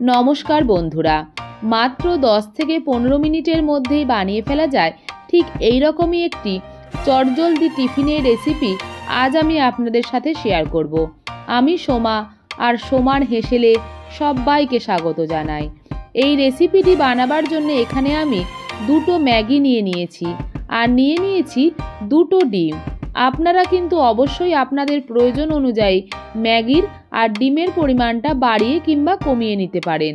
নমস্কার বন্ধুরা। মাত্র দশ থেকে পনেরো মিনিটের মধ্যেই বানিয়ে ফেলা যায় ঠিক এই রকমই একটি চটজলদি টিফিনের রেসিপি আজ আমি আপনাদের সাথে শেয়ার করব। আমি সোমা আর সোমার হেসেলে সবাইকে স্বাগত জানাই। এই রেসিপিটি বানাবার জন্য এখানে আমি দুটো ম্যাগি নিয়ে নিয়েছি আর নিয়ে নিয়েছি দুটো ডিম। আপনারা কিন্তু অবশ্যই আপনাদের প্রয়োজন অনুযায়ী ম্যাগির আর ডিমের পরিমাণটা বাড়িয়ে কিংবা কমিয়ে নিতে পারেন।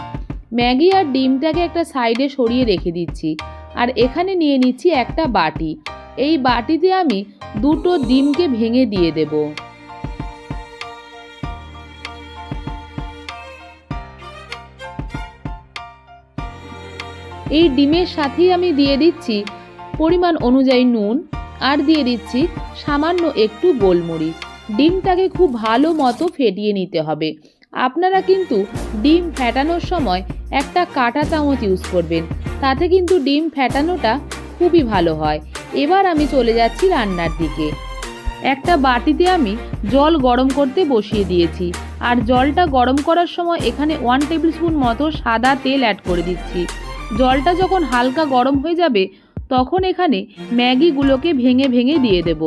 ম্যাগি আর ডিমটাকে একটা সাইডে সরিয়ে রেখে দিচ্ছি আর এখানে নিয়ে নিচ্ছি একটা বাটি। এই বাটিতে আমি দুটো ডিমকে ভেঙে দিয়ে দেব। এই ডিমের সাথেই আমি দিয়ে দিচ্ছি পরিমাণ অনুযায়ী নুন আর দিয়ে দিচ্ছি সামান্য একটু গোলমরিচ। ডিমটাকে খুব ভালো মতো ফেটিয়ে নিতে হবে। আপনারা কিন্তু ডিম ফেটানোর সময় একটা কাঁটা চামচ ইউজ করবেন। তাতে কিন্তু ডিম ফেটানোটা খুবই ভালো হয়। এবার আমি চলে যাচ্ছি রান্নার দিকে। একটা বাটিতে আমি জল গরম করতে বসিয়ে দিয়েছি। আর জলটা গরম করার সময় এখানে ওয়ান টেবিল স্পুন মতো সাদা তেল অ্যাড করে দিচ্ছি। জলটা যখন হালকা গরম হয়ে যাবে তখন এখানে ম্যাগিগুলোকে ভেঙে ভেঙে দিয়ে দেব।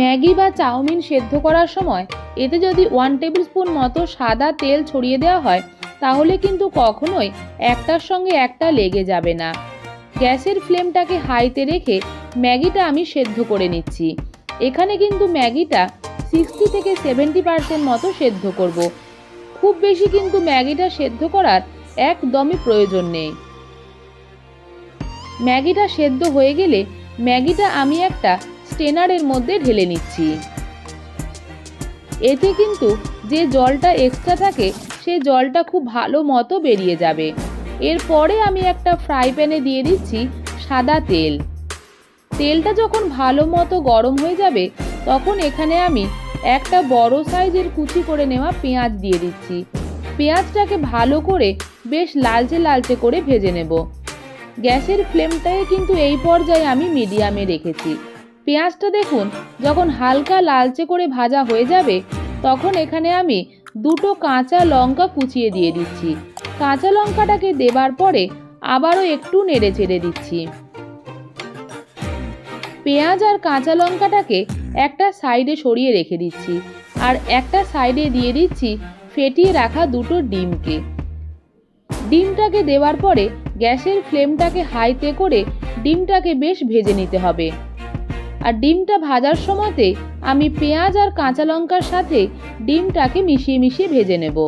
ম্যাগি বা চাউমিন সেদ্ধ করার সময় এতে যদি ওয়ান টেবিল স্পুন মতো সাদা তেল ছড়িয়ে দেওয়া হয়, তাহলে কিন্তু কখনোই একটার সঙ্গে একটা লেগে যাবে না। গ্যাসের ফ্লেমটাকে হাইতে রেখে ম্যাগিটা আমি সেদ্ধ করে নিচ্ছি। এখানে কিন্তু ম্যাগিটা সিক্সটি থেকে সেভেন্টি পার্সেন্ট মতো সেদ্ধ করব। খুব বেশি কিন্তু ম্যাগিটা সেদ্ধ করার একদমই প্রয়োজন নেই। ম্যাগিটা সেদ্ধ হয়ে গেলে ম্যাগিটা আমি একটা স্টেনারের মধ্যে ঢেলে নিচ্ছি। এতে কিন্তু যে জলটা এক্সট্রা থাকে, সে জলটা খুব ভালো মতো বেরিয়ে যাবে। এরপরে আমি একটা ফ্রাই প্যানে দিয়ে দিচ্ছি সাদা তেল। তেলটা যখন ভালো মতো গরম হয়ে যাবে, তখন এখানে আমি একটা বড় সাইজের কুচি করে নেওয়া পেঁয়াজ দিয়ে দিচ্ছি। পেঁয়াজটাকে ভালো করে বেশ লালচে লালচে করে ভেজে নেব। গ্যাসের ফ্লেমটাকে কিন্তু এই পর্যায়ে আমি মিডিয়ামে রেখেছি। পেঁয়াজটা দেখুন, যখন হালকা লালচে করে ভাজা হয়ে যাবে, তখন এখানে আমি দুটো কাঁচা লঙ্কা কুচিয়ে দিয়ে দিচ্ছি। কাঁচা লঙ্কাটাকে দেবার পরে আবারও একটু নেড়ে চেড়ে দিচ্ছি। পেঁয়াজ আর কাঁচা লঙ্কাটাকে একটা সাইডে সরিয়ে রেখে দিচ্ছি আর একটা সাইডে দিয়ে দিচ্ছি ফেটিয়ে রাখা দুটো ডিমকে। ডিমটাকে দেওয়ার পরে গ্যাসের ফ্লেমটাকে হাইতে করে ডিমটাকে বেশ ভেজে নিতে হবে। আর ডিমটা ভাজার সময়তে আমি পেঁয়াজ আর কাঁচা লঙ্কার সাথে ডিমটাকে মিশিয়ে মিশিয়ে ভেজে নেব।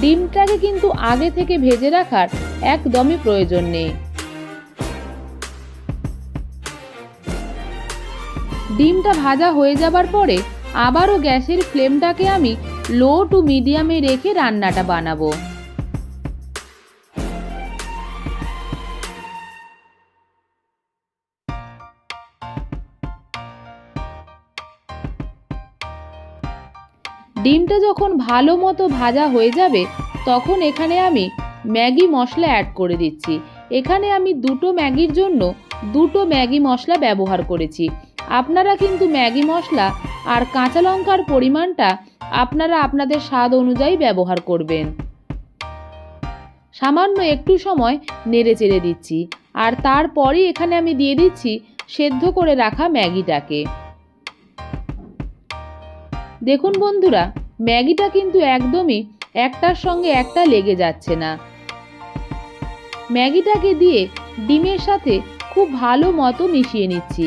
ডিমটাকে কিন্তু আগে থেকে ভেজে রাখার একদমই প্রয়োজন নেই। ডিমটা ভাজা হয়ে যাবার পরে আবারও গ্যাসের ফ্লেমটাকে আমি লো টু মিডিয়ামে রেখে রান্নাটা বানাবো। ডিমটা যখন ভালো মতো ভাজা হয়ে যাবে, তখন এখানে আমি ম্যাগি মশলা অ্যাড করে দিচ্ছি। এখানে আমি দুটো ম্যাগির জন্য দুটো ম্যাগি মশলা ব্যবহার করেছি। আপনারা কিন্তু ম্যাগি মশলা আর কাঁচা লঙ্কার পরিমাণটা আপনারা আপনাদের স্বাদ অনুযায়ী ব্যবহার করবেন। সামান্য একটু সময় নেড়ে চেড়ে দিচ্ছি। আর তারপরেই এখানে আমি দিয়ে দিচ্ছি সেদ্ধ করে রাখা ম্যাগিটাকে। দেখুন বন্ধুরা, ম্যাগিটা কিন্তু একদমই একটার সঙ্গে একটা লেগে যাচ্ছে না। ম্যাগিটাকে দিয়ে ডিমের সাথে খুব ভালো মতো মিশিয়ে নিচ্ছি।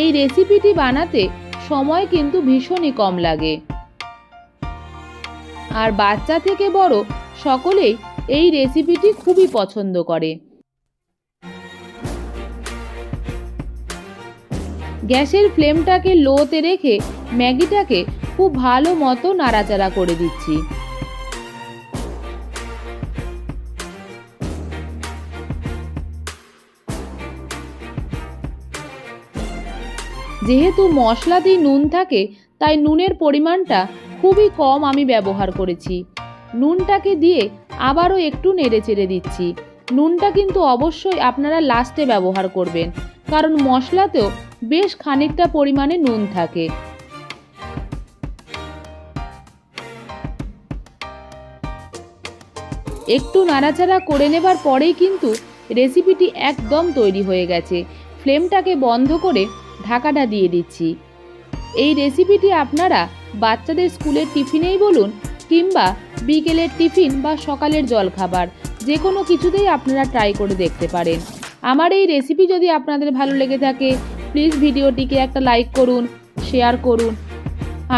এই রেসিপিটি বানাতে সময় কিন্তু ভীষণই কম লাগে। আর বাচ্চা থেকে বড় সকলেই এই রেসিপিটি খুবই পছন্দ করে। গ্যাসের ফ্লেমটাকে লোতে রেখে ম্যাগিটাকে খুব ভালো মতো নাড়াচাড়া করে দিচ্ছি। যেহেতু মশলাতেই নুন থাকে, তাই নুনের পরিমাণটা খুবই কম আমি ব্যবহার করেছি। নুনটাকে দিয়ে আবারও একটু নেড়ে চেড়ে দিচ্ছি। নুনটা কিন্তু অবশ্যই আপনারা লাস্টে ব্যবহার করবেন, কারণ মশলাতেও বেশ খানিকটা পরিমাণে নুন থাকে। একটু নাড়াচাড়া করে নেবার পরেই কিন্তু রেসিপিটি একদম তৈরি হয়ে গেছে। ফ্লেমটাকে বন্ধ করে ঢাকাটা দিয়ে দিচ্ছি। এই রেসিপিটি আপনারা বাচ্চাদের স্কুলের টিফিনেই বলুন কিংবা বিকেলের টিফিন বা সকালের জলখাবার যে কোনো কিছুতেই আপনারা ট্রাই করে দেখতে পারেন। আমার এই রেসিপি যদি আপনাদের ভালো লেগে থাকে প্লিজ ভিডিওটিকে একটা লাইক করুন শেয়ার করুন।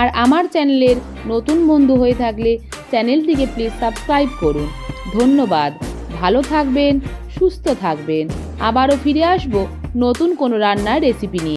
আর আমার চ্যানেলের নতুন বন্ধু হয়ে থাকলে চ্যানেলটিকে প্লিজ সাবস্ক্রাইব করুন। ধন্যবাদ। ভালো থাকবেন সুস্থ থাকবেন। আবারও ফিরে আসব নতুন কোনো রান্নার রেসিপি নিয়ে।